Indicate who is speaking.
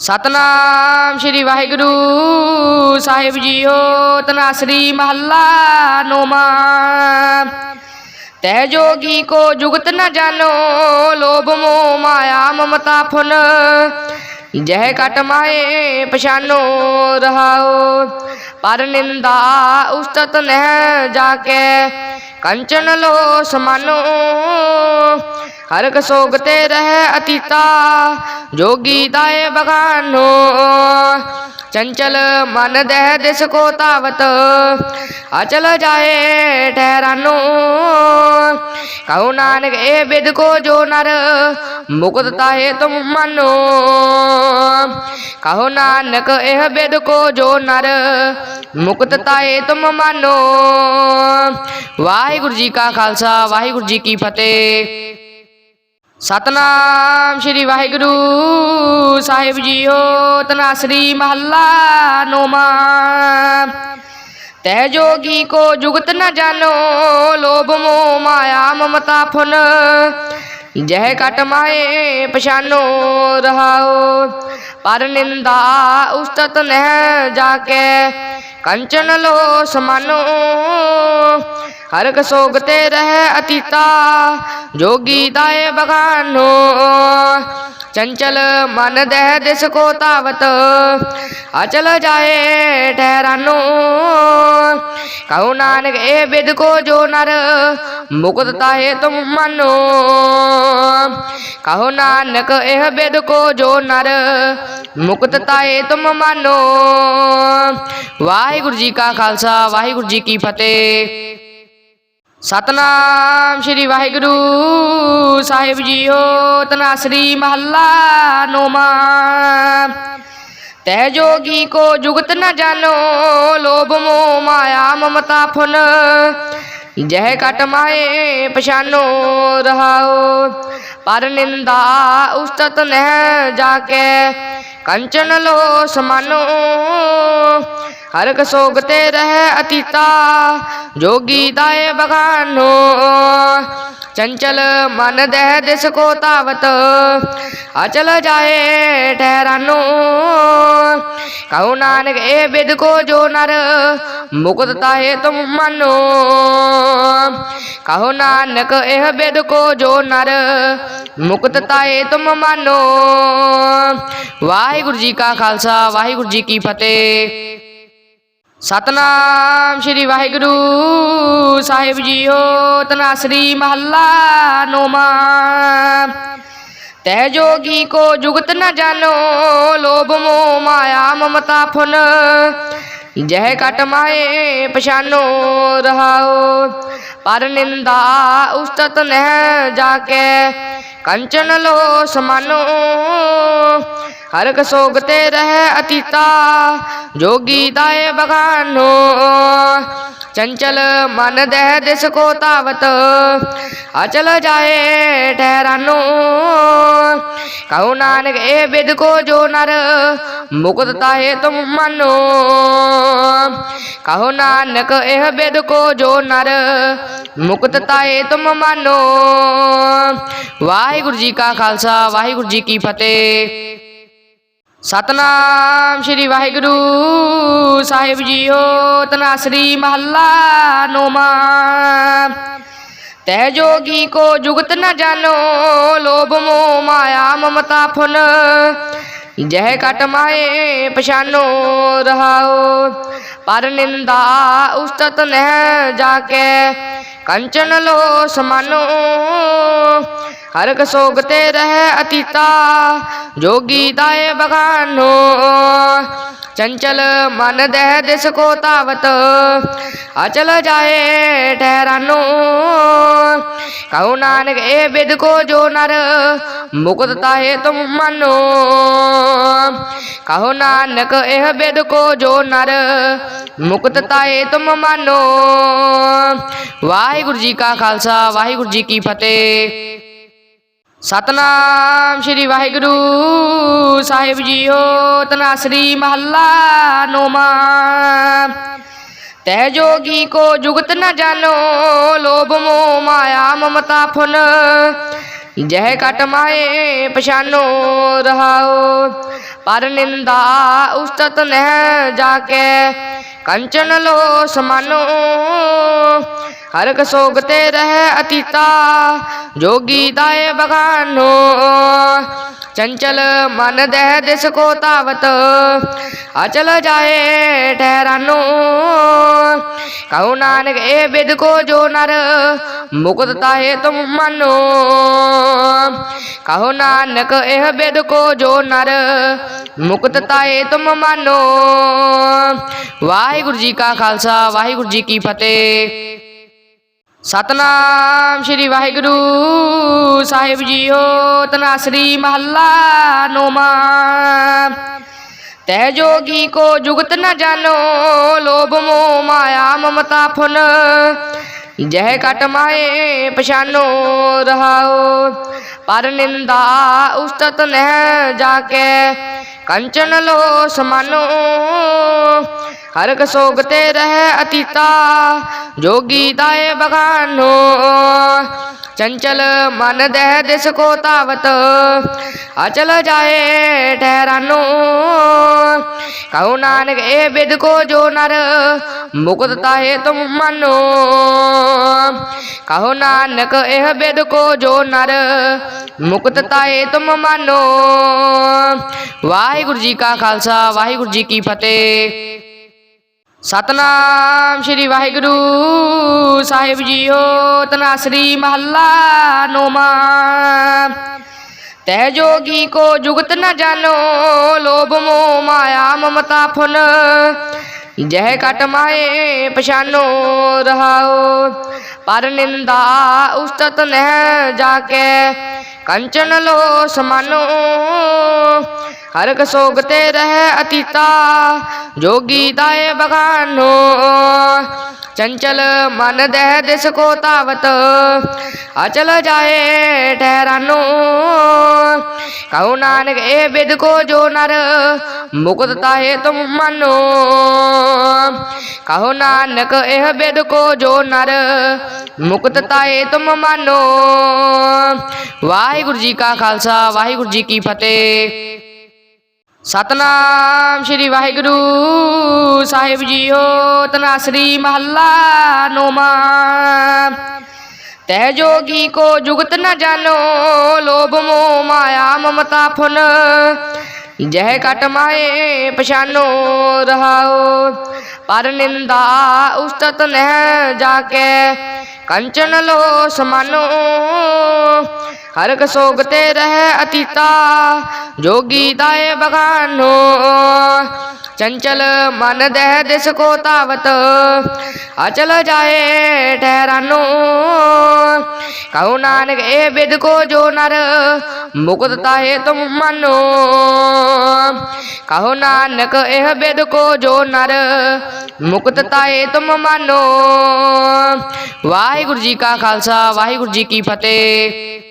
Speaker 1: ਸਤਨਾਮ ਸ੍ਰੀ ਵਾਹਿਗੁਰੂ ਸਾਹਿਬ ਜੀਓ, ਤਨਾਸਰੀ ਮਹੱਲਾ ਨੋਮਾ ਤੈ ਜੋਗੀ ਕੋ ਜੁਗਤ ਨ ਜਾਣੋ, ਲੋਭ ਮੋਹ ਮਾਇਆ ਮਮਤਾ ਫੁਨ ਜਹ ਕਟ ਮਾਏ ਪਛਾਨੋ ਰਹਾਓ, ਪਰ ਨਿੰਦਾ ਉਸਤਤ ਨਹਿ ਜਾ ਕੇ ਕੰਚਨ ਲੋ ਸਮਾਨੋ ਹਰ ਕ ਸੋਗ ਤੇ ਰਹਿ ਅਤੀਤਾ, ਜੋਗੀ ਦਾਏ ਬਗਾਨੋ ਚੰਚਲ ਮਨ ਦਹਿ ਦਿਸ ਕੋ ਤਾਵਤ ਅਚਲ ਜਾਏ ਠਹਿਰਾਨੋ। ਕਹੋ ਨਾਨਕ ਇਹ ਬਿਦ ਕੋ ਜੋ ਨਰ, ਮੁਕਤ ਤਾਏ ਤੁਮ ਮਾਨੋ। ਕਹੋ ਨਾਨਕ, ਇਹ ਬਿਦ ਕੋ ਜੋ ਨਰ, ਮੁਕਤ ਤਾਏ ਤੁਮ ਮਾਨੋ। ਵਾਹਿਗੁਰੂ ਜੀ ਕਾ ਖਾਲਸਾ, ਵਾਹਿਗੁਰੂ ਜੀ ਕੀ ਫਤਿਹ। ਸਤਨਾਮ ਸ੍ਰੀ ਵਾਹਿਗੁਰੂ ਸਾਹਿਬ ਜੀਓ ਤਨਾਸਰੀ ਮਹੱਲਾ ਨੋਮਾ ਤਹਿ ਜੋਗੀ ਕੋ ਜੁਗਤ ਨ ਜਾਣੋ, ਲੋਭ ਮੋਹ ਮਾਇਆ ਮਮਤਾ ਫੁਨ ਜਹ ਕਟ ਮਾਏ ਪਛਾਨੋ ਰਹਾਓ, ਪਰ ਨਿੰਦਾ ਉਸਤਤ ਨਹਿ ਜਾ ਕੇ ਕੰਚਨ ਲੋ ਸਮਾਨੋ। ਹਰ ਕ ਤੇ ਰਹਿ ਅਤੀਤਾ, ਜੋਗੀ ਦਾਏ ਬਗਾਨੋ। ਚੰਚਲ ਮਨ ਦਹਿ ਦਿਸ ਕੋ ਤਾਵਤ, ਅਚਲ ਜਾਏ ਠਹਿਰਾਨੋ। ਕਹੋ ਨਾਨਕ, ਇਹ ਬਿਦ ਕੋ ਜੋ ਨਰ ਮੁਕਤ ਤਾਏ ਤੁਮ ਮਾਨੋ। ਕਹੋ ਨਾਨਕ, ਇਹ ਬਿਦ ਕੋ ਜੋ ਨਰ ਮੁਕਤ ਤਾਏ ਤੁਮ ਮਾਨੋ। ਵਾਹਿਗੁਰੂ ਜੀ ਕਾ ਖਾਲਸਾ, ਵਾਹਿਗੁਰੂ ਜੀ ਕੀ ਫਤਿਹ। ਸਤਨਾਮ ਸ੍ਰੀ ਵਾਹਿਗੁਰੂ ਸਾਹਿਬ ਜੀਓ ਤਨਾਸਰੀ ਮਹੱਲਾ ਨੋਮਾ। ਤੈ ਜੋਗੀ ਕੋ ਜੁਗਤ ਨ ਜਾਣੋ ਲੋਭ ਮੋਹ ਮਾਇਆ ਮਮਤਾ ਫੁਲ। ਜਹ ਕਟ ਮਾਏ ਪਛਾਨੋ ਰਹਾਓ, ਪਰ ਨਿੰਦਾ ਉਸਤਤ ਨਹਿ ਜਾ ਕੇ ਕੰਚਨ ਲੋ ਸਮਾਨੋ ਹਰ ਕ ਤੇ ਰਹਿ ਅਤੀਤਾ। ਜੋਗੀ ਦਾਏ ਬਗਾਨੋ ਚੰਚਲ ਮਨ ਦਹਿ ਦਿਸ ਕੋ ਤਾਵਤ ਅਚਲ ਜਾਏ ਠਹਿਰਾਨੋ। ਕਹੋ ਨਾਨਕ ਇਹ ਬਿਦ ਕੋ ਜੋ ਨਰ ਮੁਕਤ ਤਾਏ ਤੁਮ ਮਾਨੋ। ਕਹੋ ਨਾਨਕ, ਇਹ ਬਿਦ ਕੋ ਜੋ ਨਰ ਮੁਕਤ ਤਾਏ ਤੁਮ ਮਾਨੋ। ਵਾਹਿਗੁਰੂ ਜੀ ਕਾ ਖਾਲਸਾ, ਵਾਹਿਗੁਰੂ ਜੀ ਕੀ ਫਤਿਹ। ਸਤਨਾਮ ਸ੍ਰੀ ਵਾਹਿਗੁਰੂ ਸਾਹਿਬ ਜੀਓ, ਤਨਾਸਰੀ ਮਹੱਲਾ ਨੋਮਾ ਤੈ ਜੋਗੀ ਕੋ ਜੁਗਤ ਨ ਜਾਣੋ, ਲੋਭ ਮੋਹ ਮਾਇਆ ਮਮਤਾ ਫੁਨ। ਜਹ ਕਟ ਮਾਏ ਪਛਾਨੋ ਰਹਾਓ, ਪਰ ਨਿੰਦਾ ਉਸਤਤ ਨਹਿ ਜਾ ਕੇ ਕੰਚਨ ਲੋ ਸਮਾਨੋ ਹਰ ਕ ਸੋਗ ਤੇ ਰਹਿ ਅਤੀਤਾ, ਜੋਗੀ ਦਾਏ ਬਗਾਨੋ। ਚੰਚਲ ਮਨ ਦਹਿ ਦਿਸ ਕੋ ਤਾਵਤ ਅਚਲ ਜਾਏ ਠਹਿਰਾਨੋ। ਕਹੋ ਨਾਨਕ ਇਹ ਬਿਦ ਕੋ ਜੋ ਨਰ ਮੁਕਤ ਤਾਏ ਤੁਮ ਮਾਨੋ। ਕਹੋ ਨਾਨਕ, ਇਹ ਬਿਦ ਕੋ ਜੋ ਨਰ ਮੁਕਤ ਤਾਏ ਤੁਮ ਮਾਨੋ। ਵਾਹਿਗੁਰੂ ਜੀ ਕਾ ਖਾਲਸਾ, ਵਾਹਿਗੁਰੂ ਜੀ ਕੀ ਫਤਿਹ। ਸਤਨਾਮ ਸ੍ਰੀ ਵਾਹਿਗੁਰੂ ਸਾਹਿਬ ਜੀਓ, ਤਨਾਸਰੀ ਮਹੱਲਾ ਨੋਮਾ ਤਹਿ ਜੋਗੀ ਕੋ ਜੁਗਤ ਨ ਜਾਣੋ, ਲੋਭ ਮੋਹ ਮਾਇਆ ਮਮਤਾ ਫੁਨ ਜਹ ਕਟ ਮਾਏ ਪਛਾਨੋ ਰਹਾਓ, ਪਰ ਨਿੰਦਾ ਉਸਤਤ ਨਹਿ ਜਾ ਕੇ ਕੰਚਨ ਲੋ ਸਮਾਨੋ ਹਰ ਕ ਤੇ ਰਹਿ ਅਤੀਤਾ, ਜੋਗੀ ਦਾਏ ਬਗਾਨੋ ਚੰਚਲ ਮਨ ਦਹਿ ਦਿਸ ਕੋ ਤਾਵਤ ਅਚਲ ਜਾਏ ਠਹਿਰਾਨੋ। ਕਹੋ ਨਾਨਕ ਇਹ ਬਿਦ ਕੋ ਜੋ ਨਰ, ਮੁਕਤ ਤਾਏ ਤੁਮ ਮਾਨੋ। ਕਹੋ ਨਾਨਕ, ਇਹ ਬਿਦ ਕੋ ਜੋ ਨਰ, ਮੁਕਤ ਤਾਏ ਤੁਮ ਮਾਨੋ। ਵਾਹਿਗੁਰੂ ਜੀ ਕਾ ਖਾਲਸਾ, ਵਾਹਿਗੁਰੂ ਜੀ ਕੀ ਫਤਿਹ। ਸਤਨਾਮ ਸ੍ਰੀ ਵਾਹਿਗੁਰੂ ਸਾਹਿਬ ਜੀਓ, ਤਨਾਸਰੀ ਮਹੱਲਾ ਨੋਮਾ ਤੈ ਜੋਗੀ ਕੋ ਜੁਗਤ ਨ ਜਾਣੋ, ਲੋਭ ਮੋਹ ਮਾਇਆ ਮਮਤਾ ਫੁਲ। ਜਹ ਕਟ ਮਾਏ ਪਛਾਨੋ ਰਹਾਓ, ਪਰ ਨਿੰਦਾ ਉਸਤਤ ਨਹਿ ਜਾ ਕੇ ਕੰਚਨ ਲੋ ਸਮਾਨੋ ਹਰ ਕ ਰਹਿ ਅਤੀਤਾ, ਜੋਗੀ ਦਾਏ ਬਗਾਨੋ ਚੰਚਲ ਮਨ ਦਹਿ ਦਿਸ ਕੋ ਤਾਵਤ ਅਚਲ ਜਾਏ ਠਹਿਰਾਨੋ। ਕਹੋ ਨਾਨਕ ਇਹ ਬਿਦ ਕੋ ਜੋ ਨਰ ਮੁਕਤ ਤਾਹੇ ਤੁਮ ਮਾਨੋ। ਕਹੋ ਨਾਨਕ, ਇਹ ਬਿਦ ਕੋ ਜੋ ਨਰ ਮੁਕਤ ਤਾਏ ਤੁਮ ਮਾਨੋ। ਵਾਹਿਗੁਰੂ ਜੀ ਕਾ ਖਾਲਸਾ, ਵਾਹਿਗੁਰੂ ਜੀ ਕੀ ਫਤਿਹ। ਸਤਨਾਮ ਸ਼੍ਰੀ ਵਾਹਿਗੁਰੂ ਸਾਹਿਬ ਜੀਓ ਤਨਾਸਰੀ ਮਹੱਲਾ ਨੋਮਾ ਤਹਿ ਜੋਗੀ ਕੋ ਜੁਗਤ ਨ ਜਾਣੋ, ਲੋਭ ਮੋਹ ਮਾਇਆ ਮਮਤਾ ਫੁਨ ਜਹ ਕਟ ਮਾਏ ਪਛਾਨੋ ਰਹਾਓ, ਪਰ ਨਿੰਦਾ ਉਸਤਤ ਨਹਿ ਜਾ ਕੇ ਕੰਚਨ ਲੋ ਸਮਾਨੋ ਹਰ ਕ ਸੋਗ ਤੇ ਰਹਿ ਅਤੀਤਾ। ਜੋਗੀ ਦਾਏ ਬਗਾਨੋ ਚੰਚਲ ਮਨ ਦਹਿ ਦਿਸ ਕੋ ਤਾਵਤ ਅਚਲ ਜਾਏ ਠਹਿਰਾਨੋ। ਕਹੋ ਨਾਨਕ ਇਹ ਬਿਦ ਕੋ ਜੋ ਨਰ ਮੁਕਤ ਤਾਹੇ ਤੁਮ ਮਾਨੋ। ਕਹੋ ਨਾਨਕ, ਇਹ ਬਿਦ ਕੋ ਜੋ ਨਰ ਮੁਕਤ ਤਾਏ ਤੁਮ ਮਾਨੋ। ਵਾਹਿਗੁਰੂ ਜੀ ਕਾ ਖਾਲਸਾ, ਵਾਹਿਗੁਰੂ ਜੀ ਕੀ ਫਤਿਹ। ਸਤਨਾਮ ਸ਼੍ਰੀ ਵਾਹਿਗੁਰੂ ਸਾਹਿਬ ਜੀਓ, ਤਨਾਸਰੀ ਮਹੱਲਾ ਨੋਮਾ ਤਹਿ ਜੋਗੀ ਕੋ ਜੁਗਤ ਨ ਜਾਣੋ, ਲੋਭ ਮੋਹ ਮਾਇਆ ਮਮਤਾ ਫੁਨ ਜਹ ਕਟ ਮਾਏ ਪਛਾਨੋ ਰਹਾਓ, ਪਰ ਨਿੰਦਾ ਉਸਤਤ ਨਹਿ ਜਾ ਕੇ ਕੰਚਨ ਲੋ ਸਮਾਨੋ ਹਰ ਕ ਸੋਗ ਤੇ ਰਹਿ ਅਤੀਤਾ ਜੋਗੀ ਦਾਏ ਬਗਾਨੋ। ਚੰਚਲ ਮਨ ਦਹਿ ਦਿਸ ਕੋ ਤਾਵਤ ਅਚਲ ਜਾਏ ਠਹਿਰਾਨੋ। ਕਹੋ ਨਾਨਕ ਇਹ ਬਿਦ ਕੋ ਜੋ ਨਰ, ਮੁਕਤ ਤਾਹੇ ਤੁਮ ਮਾਨੋ। ਕਹੋ ਨਾਨਕ, ਇਹ ਬਿਦ ਕੋ ਜੋ ਨਰ, ਮੁਕਤ ਤਾਏ ਤੁਮ ਮਾਨੋ। ਵਾਹਿਗੁਰੂ ਜੀ ਕਾ ਖਾਲਸਾ, ਵਾਹਿਗੁਰੂ ਜੀ ਕੀ ਫਤਿਹ। ਸਤਨਾਮ ਸ਼੍ਰੀ ਵਾਹਿਗੁਰੂ ਸਾਹਿਬ ਜੀਓ ਤਨਾਸਰੀ ਮਹੱਲਾ ਨੋਮਾ ਤਹਿ ਜੋਗੀ ਕੋ ਜੁਗਤ ਨ ਜਾਣੋ, ਲੋਭ ਮੋਹ ਮਾਇਆ ਮਮਤਾ ਫੁਨ ਜਹ ਕਟ ਮਾਏ ਪਛਾਨੋ ਰਹਾਓ, ਪਰ ਨਿੰਦਾ ਉਸਤਤ ਨਹਿ ਜਾ ਕੇ ਕੰਚਨ ਲੋ ਸਮਾਨੋ ਹਰ ਕ ਸੋਗ ਤੇ ਰਹਿ ਅਤੀਤਾ, ਜੋਗੀ ਦਾਏ ਬਗਾਨੋ ਚੰਚਲ ਮਨ ਦਹਿ ਦਿਸ ਕੋ ਤਾਵਤ ਅਚਲ ਜਾਏ ਠਹਿਰਾਨੋ। ਕਹੋ ਨਾਨਕ, ਇਹ ਬਿਦ ਕੋ ਜੋ ਨਰ ਮੁਕਤ ਤਾਹੇ ਤੁਮ ਮਾਨੋ। ਕਹੋ ਨਾਨਕ, ਇਹ ਬਿਦ ਕੋ ਜੋ ਨਰ ਮੁਕਤ ਤਾਏ ਤੁਮ ਮਾਨੋ। ਵਾਹਿਗੁਰੂ ਜੀ ਕਾ ਖਾਲਸਾ, ਵਾਹਿਗੁਰੂ ਜੀ ਕੀ ਫਤਿਹ।